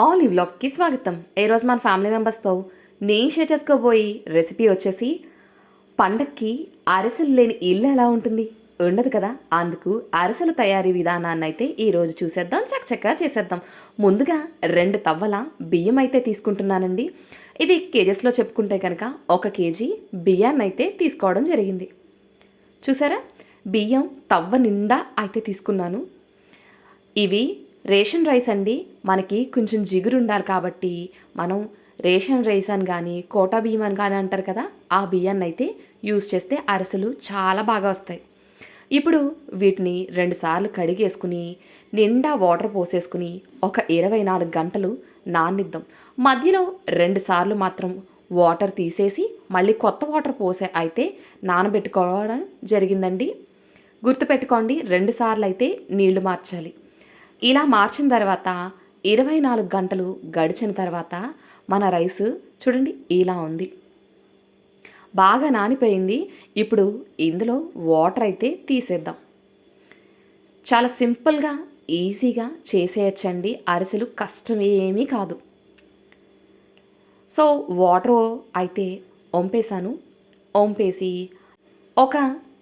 All ఈ వ్లాగ్స్కి స్వాగతం. ఈరోజు రోజు మన ఫ్యామిలీ మెంబర్స్తో నేను షేర్ చేసుకోబోయి రెసిపీ వచ్చేసి పండక్కి అరిసెలు లేని ఇల్లు ఎలా ఉంటుంది? ఉండదు కదా? అందుకు అరిసెల తయారీ విధానాన్ని అయితే ఈరోజు చూసేద్దాం. చక్కచక్క చేసేద్దాం. ముందుగా రెండు తవ్వల బియ్యం అయితే తీసుకుంటున్నానండి. ఇవి కేజెస్లో చెప్పుకుంటే కనుక ఒక కేజీ బియ్యాన్ని అయితే తీసుకోవడం జరిగింది. చూసారా? బియ్యం తవ్వ నిండా అయితే తీసుకున్నాను. ఇవి రేషన్ రైస్ అండి. మనకి కొంచెం జిగురు ఉండాలి కాబట్టి మనం రేషన్ రైస్ అని కానీ కోటా బియ్యం అని కానీ అంటారు కదా ఆ బియ్యాన్ని అయితే యూస్ చేస్తే అరిసెలు చాలా బాగా వస్తాయి. ఇప్పుడు వీటిని రెండుసార్లు కడిగేసుకుని నిండా వాటర్ పోసేసుకుని ఒక ఇరవై నాలుగు గంటలు నానిద్దాం. మధ్యలో రెండు సార్లు మాత్రం వాటర్ తీసేసి మళ్ళీ కొత్త వాటర్ పోసే అయితే నానబెట్టుకోవడం జరిగిందండి. గుర్తుపెట్టుకోండి రెండు సార్లు అయితే నీళ్ళు మార్చాలి. ఇలా మార్చిన తర్వాత ఇరవై నాలుగు గంటలు గడిచిన తర్వాత మన రైస్ చూడండి ఇలా ఉంది. బాగా నానిపోయింది. ఇప్పుడు ఇందులో వాటర్ అయితే తీసేద్దాం. చాలా సింపుల్గా ఈజీగా చేసేయచ్చండి. అరిసెలు కష్టం ఏమీ కాదు. సో వాటర్ అయితే వంపేశాను వంపేసి ఒక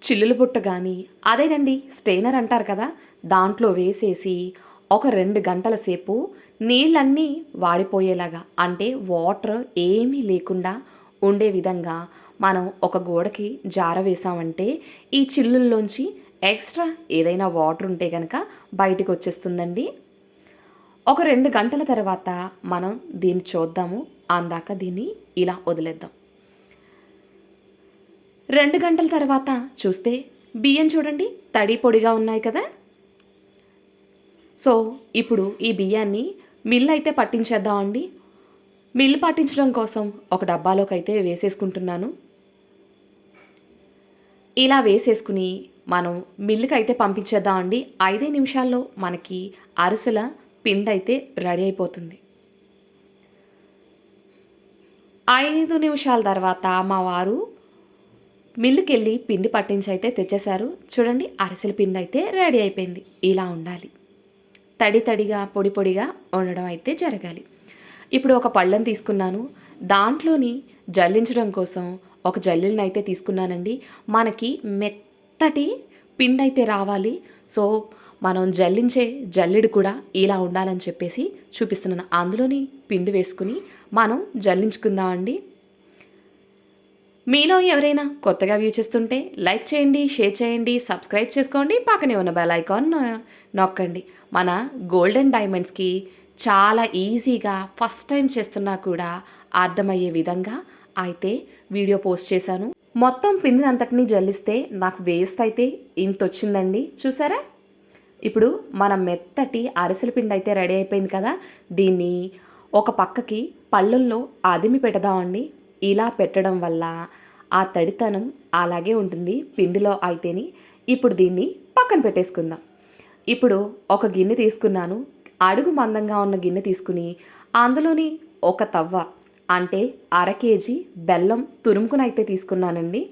చిల్లుల బుట్ట కానీ అదేనండి స్టెయినర్ అంటారు కదా దాంట్లో వేసేసి ఒక రెండు గంటల సేపు నీళ్ళన్నీ వాడిపోయేలాగా అంటే వాటర్ ఏమీ లేకుండా ఉండే విధంగా మనం ఒక గోడకి జార వేసామంటే ఈ చిల్లుల్లోంచి ఎక్స్ట్రా ఏదైనా వాటర్ ఉంటే కనుక బయటకు వచ్చేస్తుందండి. ఒక రెండు గంటల తర్వాత మనం దీన్ని చూద్దాము. అందాక దీన్ని ఇలా వదిలేద్దాం. రెండు గంటల తర్వాత చూస్తే బియ్యం చూడండి తడి పొడిగా ఉన్నాయి కదా. సో ఇప్పుడు ఈ బియ్యాన్ని మిల్ అయితే పట్టించేద్దామండి. మిల్ పట్టించడం కోసం ఒక డబ్బాలోకి అయితే వేసేసుకుంటున్నాను. ఇలా వేసేసుకుని మనం మిల్లుకి అయితే పంపించేద్దామండి. ఐదే నిమిషాల్లో మనకి అరిసెల పిండి అయితే రెడీ అయిపోతుంది. ఐదు నిమిషాల తర్వాత మా వారు మిల్లుకి వెళ్ళి పిండి పట్టించి అయితే తెచ్చేశారు. చూడండి అరిసెల పిండి అయితే రెడీ అయిపోయింది. ఇలా ఉండాలి. తడి తడిగా పొడి పొడిగా ఉండడం అయితే జరగాలి. ఇప్పుడు ఒక పళ్ళను తీసుకున్నాను. దాంట్లోని జల్లించడం కోసం ఒక జల్లిని అయితే తీసుకున్నానండి. మనకి మెత్తటి పిండి అయితే రావాలి. సో మనం జల్లించే జల్లెడు కూడా ఇలా ఉండాలని చెప్పేసి చూపిస్తున్నాను. అందులోని పిండి వేసుకుని మనం జల్లించుకుందామండి. మీలో ఎవరైనా కొత్తగా వ్యూ చేస్తుంటే లైక్ చేయండి షేర్ చేయండి సబ్స్క్రైబ్ చేసుకోండి పక్కనే ఉన్న బెల్ ఐకాన్ నొక్కండి. మన గోల్డెన్ డైమండ్స్కి చాలా ఈజీగా ఫస్ట్ టైం చేస్తున్నా కూడా అర్థమయ్యే విధంగా అయితే వీడియో పోస్ట్ చేశాను. మొత్తం పిండిని అంతటినీ జల్లిస్తే నాకు వేస్ట్ అయితే ఇంత వచ్చిందండి. చూసారా? ఇప్పుడు మన మెత్తటి అరిసెల పిండి అయితే రెడీ అయిపోయింది కదా. దీన్ని ఒక పక్కకి పళ్ళల్లో అదిమి పెడదామండి. ఇలా పెట్టడం వల్ల ఆ తడితనం అలాగే ఉంటుంది పిండిలో అయితేని. ఇప్పుడు దీన్ని పక్కన పెట్టేసుకుందాం. ఇప్పుడు ఒక గిన్నె తీసుకున్నాను. అడుగు మందంగా ఉన్న గిన్నె తీసుకుని అందులోని ఒక తవ్వ అంటే అర కేజీ బెల్లం తురుముకుని అయితే తీసుకున్నానండి.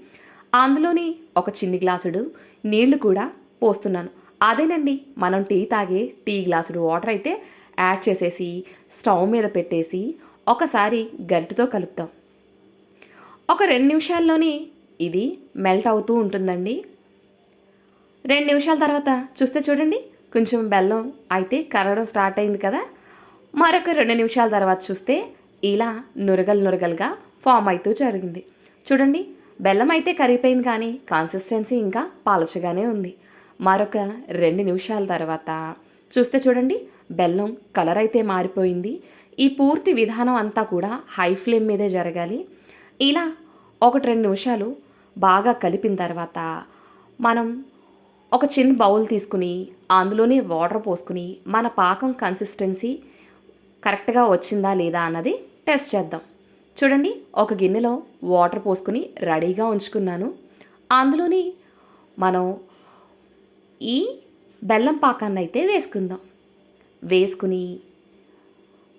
అందులోని ఒక చిన్ని గ్లాసుడు నీళ్ళు కూడా పోస్తున్నాను. అదేనండి మనం టీ తాగే టీ గ్లాసుడు వాటర్ అయితే యాడ్ చేసేసి స్టవ్ మీద పెట్టేసి ఒకసారి గరిటతో కలుపుతాం. ఒక రెండు నిమిషాల్లోనే ఇది మెల్ట్ అవుతూ ఉంటుందండి. రెండు నిమిషాల తర్వాత చూస్తే చూడండి కొంచెం బెల్లం అయితే కరగడం స్టార్ట్ అయింది కదా. మరొక రెండు నిమిషాల తర్వాత చూస్తే ఇలా నురగలు నురగలుగా ఫామ్ అవుతూ జరిగింది. చూడండి బెల్లం అయితే కరిగిపోయింది కానీ కాన్సిస్టెన్సీ ఇంకా పాలచగానే ఉంది. మరొక రెండు నిమిషాల తర్వాత చూస్తే చూడండి బెల్లం కలర్ అయితే మారిపోయింది. ఈ పూర్తి విధానం అంతా కూడా హై ఫ్లేమ్ మీదే జరగాలి. ఇలా ఒకటి రెండు నిమిషాలు బాగా కలిపిన తర్వాత మనం ఒక చిన్న బౌల్ తీసుకుని అందులోనే వాటర్ పోసుకుని మన పాకం కన్సిస్టెన్సీ కరెక్ట్గా వచ్చిందా లేదా అన్నది టెస్ట్ చేద్దాం. చూడండి ఒక గిన్నెలో వాటర్ పోసుకుని రెడీగా ఉంచుకున్నాను. అందులోని మనం ఈ బెల్లం పాకాన్ని అయితే వేసుకుందాం. వేసుకుని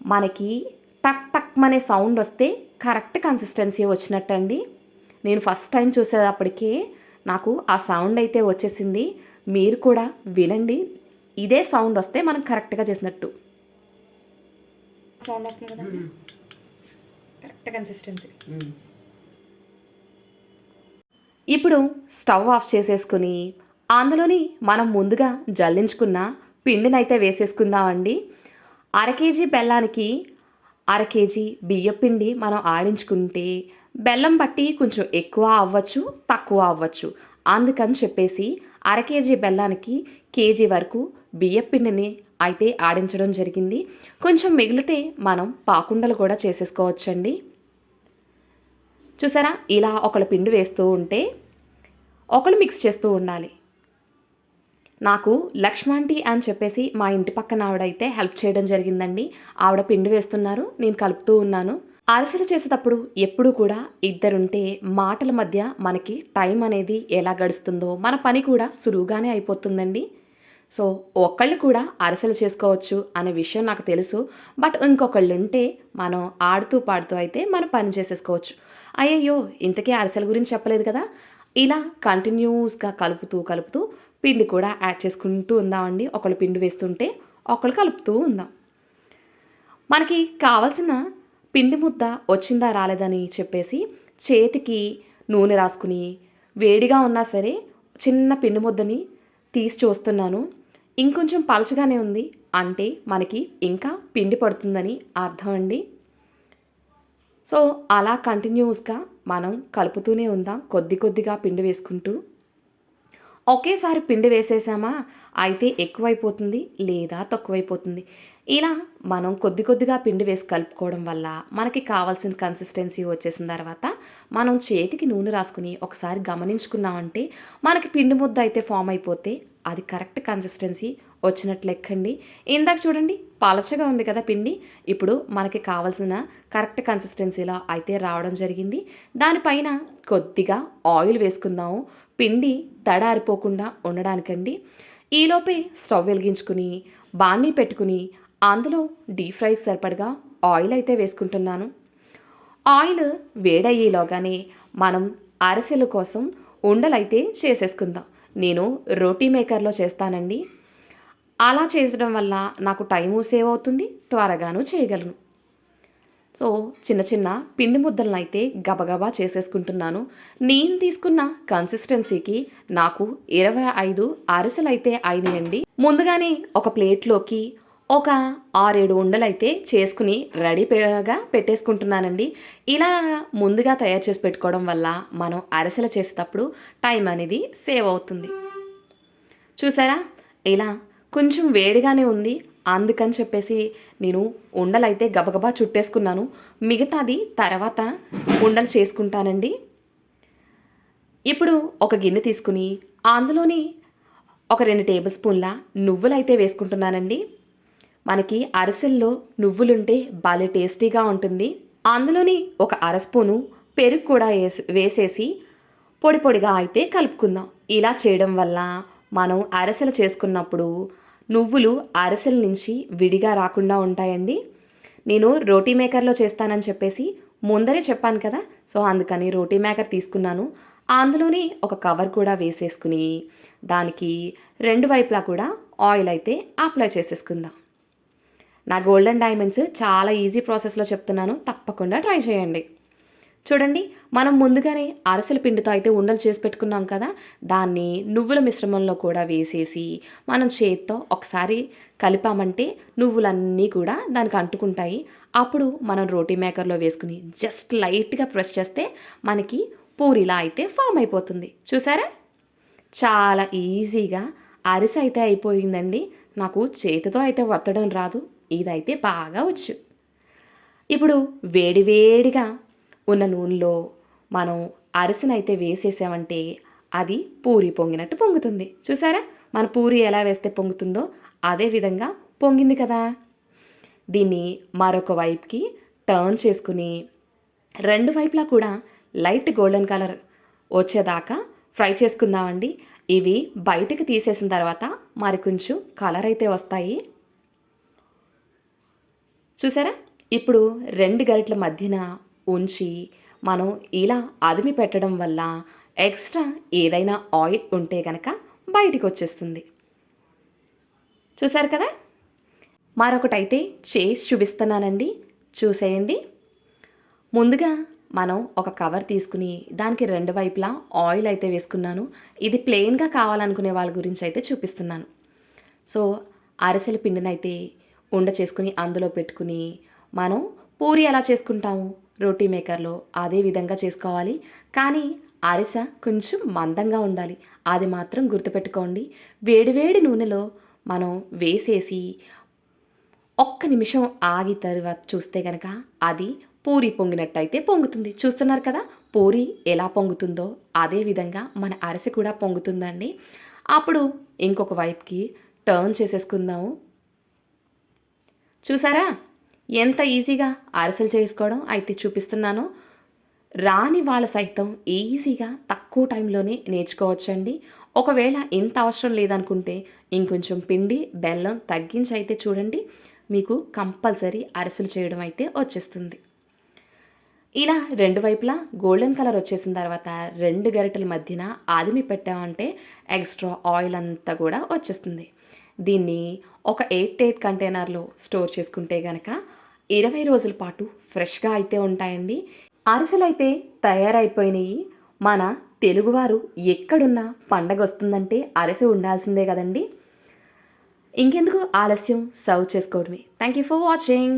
మనకి టక్ టక్ అనే సౌండ్ వస్తే కరెక్ట్ కన్సిస్టెన్సీ వచ్చినట్టండి. నేను ఫస్ట్ టైం చూసేటప్పటికే నాకు ఆ సౌండ్ అయితే వచ్చేసింది. మీరు కూడా వినండి. ఇదే సౌండ్ వస్తే మనం కరెక్ట్గా చేసినట్టు. సౌండ్ వస్తుంది కదా. కరెక్ట్ కన్సిస్టెన్సీ ఇప్పుడు స్టవ్ ఆఫ్ చేసేసుకుని అందులోని మనం ముందుగా జల్లించుకున్న పిండినైతే వేసేసుకుందామండి. అర కేజీ బెల్లానికి అర కేజీ బియ్యపిండి మనం ఆడించుకుంటే బెల్లం బట్టి కొంచెం ఎక్కువ అవ్వచ్చు తక్కువ అవ్వచ్చు. అందుకని చెప్పేసి అర కేజీ బెల్లానికి కేజీ వరకు బియ్యపిండిని అయితే ఆడించడం జరిగింది. కొంచెం మిగిలితే మనం పాకుండలు కూడా చేసేసుకోవచ్చండి. చూసారా? ఇలా ఒకళ్ళు పిండి వేస్తూ ఉంటే ఒకళ్ళు మిక్స్ చేస్తూ ఉండాలి. నాకు లక్ష్మాంటి అని చెప్పేసి మా ఇంటి పక్కన ఆవిడైతే హెల్ప్ చేయడం జరిగిందండి. ఆవిడ పిండి వేస్తున్నారు నేను కలుపుతూ ఉన్నాను. అరిసెలు చేసేటప్పుడు ఎప్పుడూ కూడా ఇద్దరుంటే మాటల మధ్య మనకి టైం అనేది ఎలా గడుస్తుందో మన పని కూడా సులువుగానే అయిపోతుందండి. సో ఒక్కళ్ళు కూడా అరసలు చేసుకోవచ్చు అనే విషయం నాకు తెలుసు. బట్ ఇంకొకళ్ళు ఉంటే మనం ఆడుతూ పాడుతూ అయితే మనం పని చేసేసుకోవచ్చు. అయ్యయ్యో ఇంతకీ అరసల గురించి చెప్పలేదు కదా? ఇలా కంటిన్యూస్గా కలుపుతూ కలుపుతూ పిండి కూడా యాడ్ చేసుకుంటూ ఉందామండి. ఒకళ్ళు పిండి వేస్తుంటే ఒకళ్ళు కలుపుతూ ఉందాం. మనకి కావాల్సిన పిండి ముద్ద వచ్చిందా రాలేదని చెప్పేసి చేతికి నూనె రాసుకుని వేడిగా ఉన్నా సరే చిన్న పిండి ముద్దని తీసి చూస్తున్నాను. ఇంకొంచెం పలచగానే ఉంది. అంటే మనకి ఇంకా పిండి పడుతుందని అర్థం అండి. సో అలా కంటిన్యూస్గా మనం కలుపుతూనే ఉందాం. కొద్ది కొద్దిగా పిండి వేసుకుంటూ. ఒకేసారి పిండి వేసేసామా? అయితే ఎక్కువైపోతుంది లేదా తక్కువైపోతుంది. ఇలా మనం కొద్ది కొద్దిగా పిండి వేసి కలుపుకోవడం వల్ల మనకి కావాల్సిన కన్సిస్టెన్సీ వచ్చేసిన తర్వాత మనం చేతికి నూనె రాసుకుని ఒకసారి గమనించుకున్నామంటే మనకి పిండి ముద్ద అయితే ఫామ్ అయిపోతే అది కరెక్ట్ కన్సిస్టెన్సీ వచ్చినట్లు లెక్కండి. ఇందాక చూడండి పలచగా ఉంది కదా పిండి. ఇప్పుడు మనకి కావాల్సిన కరెక్ట్ కన్సిస్టెన్సీలో అయితే రావడం జరిగింది. దానిపైన కొద్దిగా ఆయిల్ వేసుకుందాము. పిండి తడారిపోకుండా ఉండడానికండి. ఈలోపే స్టవ్ వెలిగించుకుని బాణీ పెట్టుకుని అందులో డీప్ ఫ్రై సరిపడగా ఆయిల్ అయితే వేసుకుంటున్నాను. ఆయిల్ వేడయ్యేలోగానే మనం అరిసెల కోసం ఉండలైతే చేసేసుకుందాం. నేను రోటీ మేకర్లో చేస్తానండి. అలా చేసడం వల్ల నాకు టైము సేవ్ అవుతుంది త్వరగాను చేయగలను. సో చిన్న చిన్న పిండి ముద్దలను అయితే గబగబా చేసేసుకుంటున్నాను. నేను తీసుకున్న కన్సిస్టెన్సీకి నాకు ఇరవై ఐదు అరిసెలు అయితే అయినాయండి. ముందుగానే ఒక ప్లేట్లోకి ఒక ఆరేడు ఉండలైతే చేసుకుని రెడీగా పెట్టేసుకుంటున్నానండి. ఇలా ముందుగా తయారు చేసి పెట్టుకోవడం వల్ల మనం అరిసెలు చేసేటప్పుడు టైం అనేది సేవ్ అవుతుంది. చూసారా? ఇలా కొంచెం వేడిగానే ఉంది. అందుకని చెప్పేసి నేను ఉండలైతే గబగబా చుట్టేసుకున్నాను. మిగతాది తర్వాత ఉండలు చేసుకుంటానండి. ఇప్పుడు ఒక గిన్నె తీసుకుని అందులోని ఒక రెండు టేబుల్ స్పూన్ల నువ్వులైతే వేసుకుంటున్నానండి. మనకి అరిసెల్లో నువ్వులుంటే భలే టేస్టీగా ఉంటుంది. అందులోని ఒక అర స్పూను పెరుగు కూడా వేసి వేసేసి పొడి పొడిగా అయితే కలుపుకుందాం. ఇలా చేయడం వల్ల మనం అరసెలు చేసుకున్నప్పుడు నువ్వులు అరిసెల నుంచి విడిగా రాకుండా ఉంటాయండి. నేను రోటీ మేకర్లో చేస్తానని చెప్పేసి ముందరే చెప్పాను కదా సో అందుకని రోటీ మేకర్ తీసుకున్నాను. అందులోని ఒక కవర్ కూడా వేసేసుకుని దానికి రెండు వైపులా కూడా ఆయిల్ అయితే అప్లై చేసేసుకుందాం. నా గోల్డెన్ డైమండ్స్ చాలా ఈజీ ప్రాసెస్లో చెప్తున్నాను తప్పకుండా ట్రై చేయండి. చూడండి మనం ముందుగానే అరసల పిండితో అయితే ఉండలు చేసి పెట్టుకున్నాం కదా దాన్ని నువ్వుల మిశ్రమంలో కూడా వేసేసి మనం చేత్తో ఒకసారి కలిపామంటే నువ్వులన్నీ కూడా దానికి అంటుకుంటాయి. అప్పుడు మనం రోటీ మేకర్లో వేసుకుని జస్ట్ లైట్గా ప్రెస్ చేస్తే మనకి పూరిలా అయితే ఫామ్ అయిపోతుంది. చూసారా? చాలా ఈజీగా అరిసె అయితే అయిపోయిందండి. నాకు చేతితో అయితే వత్తడం రాదు. ఇదైతే బాగా వచ్చు. ఇప్పుడు వేడివేడిగా ఉన్న నూనెలో మనం అరిసెనైతే వేసేసామంటే అది పూరి పొంగినట్టు పొంగుతుంది. చూసారా? మన పూరి ఎలా వేస్తే పొంగుతుందో అదే విధంగా పొంగింది కదా. దీన్ని మరొక వైపుకి టర్న్ చేసుకుని రెండు వైపులా కూడా లైట్ గోల్డెన్ కలర్ వచ్చేదాకా ఫ్రై చేసుకుందామండి. ఇవి బయటకు తీసేసిన తర్వాత మరి కొంచెం కలర్ అయితే వస్తాయి. చూసారా? ఇప్పుడు రెండు గరిటల మధ్యన ఉంచి మనం ఇలా అదిమి పెట్టడం వల్ల ఎక్స్ట్రా ఏదైనా ఆయిల్ ఉంటే కనుక బయటికి వచ్చేస్తుంది చూసారు కదా? మరొకటైతే చేసి చూపిస్తున్నానండి. చూసేయండి. ముందుగా మనం ఒక కవర్ తీసుకుని దానికి రెండు వైపులా ఆయిల్ అయితే వేసుకున్నాను. ఇది ప్లెయిన్గా కావాలనుకునే వాళ్ళ గురించి అయితే చూపిస్తున్నాను. సో అరిసెల పిండినైతే ఉండ చేసుకుని అందులో పెట్టుకుని మనం పూరి ఎలా చేసుకుంటాము? రోటీ మేకర్లో అదే విధంగా చేసుకోవాలి. కానీ అరిసె కొంచెం మందంగా ఉండాలి. అది మాత్రం గుర్తుపెట్టుకోండి. వేడివేడి నూనెలో మనం వేసేసి ఒక్క నిమిషం ఆగి తర్వాత చూస్తే కనుక అది పూరి పొంగినట్టయితే పొంగుతుంది. చూస్తున్నారు కదా? పూరి ఎలా పొంగుతుందో అదే విధంగా మన అరిసె కూడా పొంగుతుందండి. అప్పుడు ఇంకొక వైపుకి టర్న్ చేసేసుకుందాము. చూసారా? ఎంత ఈజీగా అరిసెలు చేసుకోవడం అయితే చూపిస్తున్నాను. రాని వాళ్ళ సైతం ఈజీగా తక్కువ టైంలోనే నేర్చుకోవచ్చండి. ఒకవేళ ఇంత అవసరం లేదనుకుంటే ఇంకొంచెం పిండి బెల్లం తగ్గించి అయితే చూడండి. మీకు కంపల్సరీ అరిసెలు చేయడం అయితే వచ్చేస్తుంది. ఇలా రెండు వైపులా గోల్డెన్ కలర్ వచ్చేసిన తర్వాత రెండు గరిటెల మధ్యన ఆదిమి పెట్టామంటే ఎక్స్ట్రా ఆయిల్ అంతా కూడా వచ్చేస్తుంది. దీన్ని ఒక ఎయిట్ ఎయిట్ కంటైనర్లో స్టోర్ చేసుకుంటే కనుక ఇరవై రోజుల పాటు ఫ్రెష్గా అయితే ఉంటాయండి. అరిసెలు అయితే తయారైపోయినాయి. మన తెలుగువారు ఎక్కడున్నా పండగ వస్తుందంటే అరిసె ఉండాల్సిందే కదండి. ఇంకెందుకు ఆలస్యం? సర్వ్ చేసుకోవడమే. Thank you for watching